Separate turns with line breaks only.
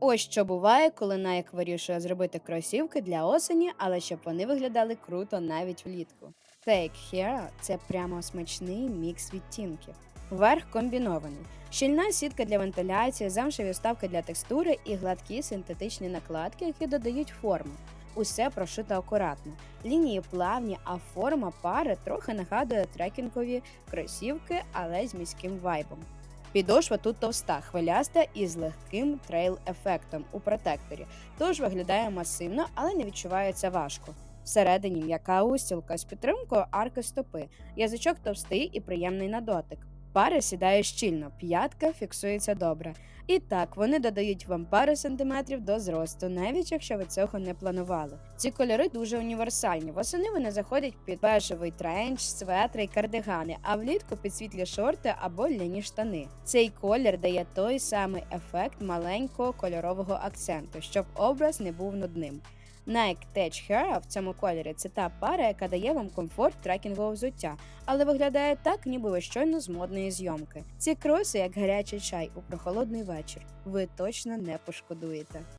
Ось що буває, коли Nike вирішує зробити кросівки для осені, але щоб вони виглядали круто навіть влітку. Take Hero – це прямо смачний мікс відтінків. Верх комбінований. Щільна сітка для вентиляції, замшеві вставки для текстури і гладкі синтетичні накладки, які додають форму. Усе прошито акуратно. Лінії плавні, а форма пари трохи нагадує трекінгові кросівки, але з міським вайбом. Підошва тут товста, хвиляста і з легким трейл-ефектом у протекторі, тож виглядає масивно, але не відчувається важко. Всередині м'яка устілка з підтримкою арки стопи, язичок товстий і приємний на дотик. Пари сідає щільно, п'ятка фіксується добре. І так вони додають вам пару сантиметрів до зросту, навіть якщо ви цього не планували. Ці кольори дуже універсальні. Восени вони заходять під бежевий тренч, светри й кардигани, а влітку під світлі шорти або ляні штани. Цей колір дає той самий ефект маленького кольорового акценту, щоб образ не був нудним. Nike Tech Hera в цьому кольорі це та пара, яка дає вам комфорт трекінгового взуття, але виглядає так, ніби ви щойно з модної зйомки. Ці кроси як гарячий чай у прохолодний вечір. Ви точно не пошкодуєте.